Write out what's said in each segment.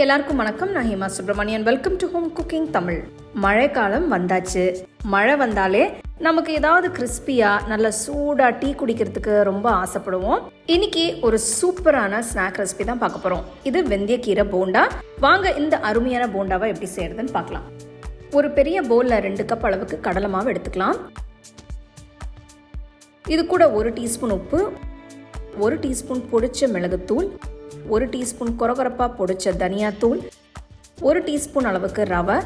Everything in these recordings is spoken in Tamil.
எல்லாருக்கும் வணக்கம். நான் Hema Subramanian. Welcome to home cooking Tamil மழைக்காலம் வந்தாச்சு. மழை வந்தாலே நமக்கு ஏதாவது கிறிஸ்பியா நல்ல சூடா டீ குடிக்கிறதுக்கு ரொம்ப ஆசைப்படுவோம். இன்னைக்கு ஒரு சூப்பரான ஸ்நாக் ரெசிபி தான் பார்க்க போறோம். இது வெந்தயக்கீரை போண்டா. வாங்க இந்த அருமையான போண்டாவை எப்படி செய்யறதுன்னு பார்க்கலாம். ஒரு பெரிய பவுலில் ரெண்டு கப் அளவுக்கு கடலை மாவு எடுத்துக்கலாம். இது கூட ஒரு டீஸ்பூன் உப்பு ஒரு டீஸ்பூன் பொடிச்ச மிளகுத்தூள் ஒரு டீஸ்பூன் கொரகொரப்பாக பொடிச்ச தனியாத்தூள் ஒரு டீஸ்பூன் அளவுக்கு ரவை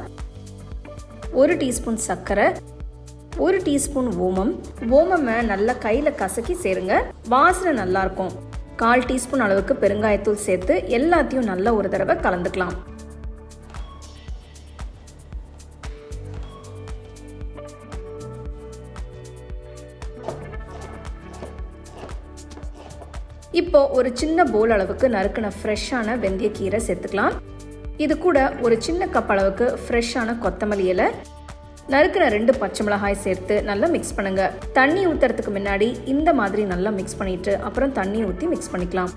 ஒரு டீஸ்பூன் சர்க்கரை ஒரு டீஸ்பூன் ஓமம். ஓமமை நல்லா கையில் கசக்கி சேருங்க. வாசனை நல்லாயிருக்கும் கால் டீஸ்பூன் அளவுக்கு பெருங்காயத்தூள் சேர்த்து எல்லாத்தையும் நல்லா ஒரு தடவை கலந்துக்கலாம். இப்போ ஒரு சின்ன போல் அளவுக்கு நறுக்கின ஃப்ரெஷ்ஷான வெந்தயக்கீரை சேர்த்துக்கலாம். இது கூட ஒரு சின்ன கப் அளவுக்கு ஃப்ரெஷ்ஷான கொத்தமல்லி இலை. நறுக்கின ரெண்டு பச்சை மிளகாய் சேர்த்து நல்லா மிக்ஸ் பண்ணுங்க. தண்ணி ஊற்றுறதுக்கு முன்னாடி இந்த மாதிரி நல்லா மிக்ஸ் பண்ணிட்டு அப்புறம் தண்ணி ஊற்றி மிக்ஸ் பண்ணிக்கலாம்.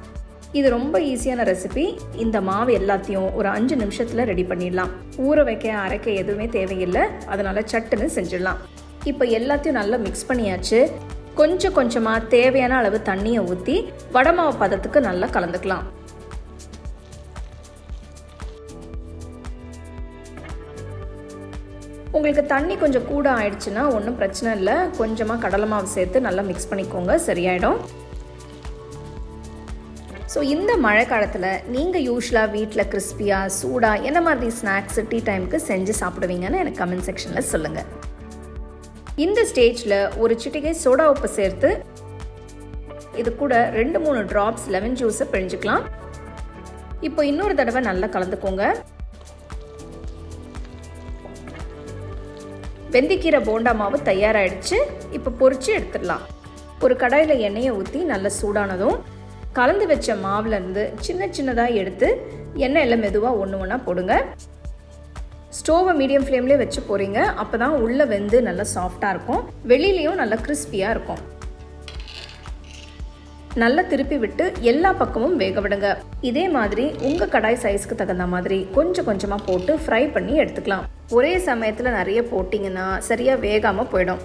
இது ரொம்ப ஈஸியான ரெசிபி இந்த மாவு எல்லாத்தையும் ஒரு அஞ்சு நிமிஷத்தில் ரெடி பண்ணிடலாம். ஊற வைக்க அரைக்க எதுவுமே தேவையில்லை. அதனால சட்டுன்னு செஞ்சிடலாம். இப்போ எல்லாத்தையும் நல்லா மிக்ஸ் பண்ணியாச்சு. கொஞ்சம் கொஞ்சமாக தேவையான அளவு தண்ணியை ஊற்றி வடமாவு பதத்துக்கு நல்லா கலந்துக்கலாம். உங்களுக்கு தண்ணி கொஞ்சம் கூட ஆயிடுச்சுன்னா ஒன்றும் பிரச்சனை இல்லை. கொஞ்சமாக கடலை மாவு சேர்த்து நல்லா மிக்ஸ் பண்ணிக்கோங்க. சரியாயிடும். ஸோ இந்த மழை காலத்தில் நீங்கள் யூஸ்வலாக வீட்டில் கிறிஸ்பியாக சூடாக என்ன மாதிரி ஸ்நாக்ஸ் டீ டைமுக்கு செஞ்சு சாப்பிடுவீங்கன்னு எனக்கு கமெண்ட் செக்ஷனில் சொல்லுங்கள் இந்த ஸ்டேஜில் ஒரு சிட்டிகை சோடா உப்பு சேர்த்து இது கூட ரெண்டு மூணு ட்ராப்ஸ் லெமன் ஜூஸை பிழிஞ்சுக்கலாம். இப்போ இன்னொரு தடவை நல்லா கலந்துக்கோங்க. வெந்திக்கீரை போண்டா மாவு தயாராகிடுச்சு இப்போ பொறிச்சு எடுத்துடலாம். ஒரு கடாயில் எண்ணெயை ஊற்றி நல்லா சூடானதும் கலந்து வச்ச மாவுலேருந்து சின்ன சின்னதாக எடுத்து எண்ணெயில் மெதுவாக ஒன்று ஒன்றா போடுங்க. ஸ்டோவை மீடியம் ஃப்ளேம்லேயே வச்சு போகிறீங்க அப்போ தான் உள்ளே வெந்து நல்லா சாஃப்டாக இருக்கும். வெளியிலையும் நல்லா கிறிஸ்பியாக இருக்கும். நல்லா திருப்பி விட்டு எல்லா பக்கமும் வேக விடுங்க. இதே மாதிரி உங்கள் கடாய் சைஸ்க்கு தகுந்த மாதிரி கொஞ்சம் கொஞ்சமாக போட்டு ஃப்ரை பண்ணி எடுத்துக்கலாம். ஒரே சமயத்தில் நிறைய போட்டிங்கன்னா சரியாக வேகாமல் போயிடும்.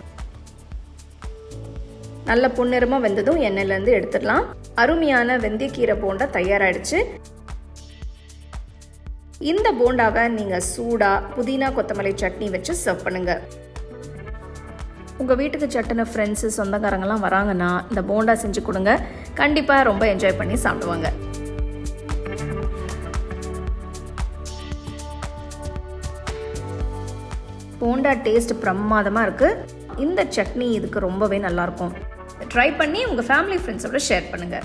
நல்ல புன்னிறமாக வெந்ததும் எண்ணெயிலேருந்து எடுத்துடலாம். அருமையான வெந்தயக்கீரை போண்டா தயாராகிடுச்சு இந்த போண்டாவை நீங்கள் சூடாக புதினா கொத்தமல்லி சட்னி வச்சு சர்வ் பண்ணுங்கள் உங்கள் வீட்டுக்கு சட்டுன ஃப்ரெண்ட்ஸு சொந்தக்காரங்கெல்லாம் வராங்கன்னா இந்த போண்டா செஞ்சு கொடுங்க. கண்டிப்பாக ரொம்ப என்ஜாய் பண்ணி சாப்பிடுவாங்க. போண்டா டேஸ்ட் பிரமாதமாக இருக்குது இந்த சட்னி இதுக்கு ரொம்பவே நல்லாயிருக்கும் ட்ரை பண்ணி உங்கள் ஃபேமிலி ஃப்ரெண்ட்ஸோட ஷேர் பண்ணுங்கள்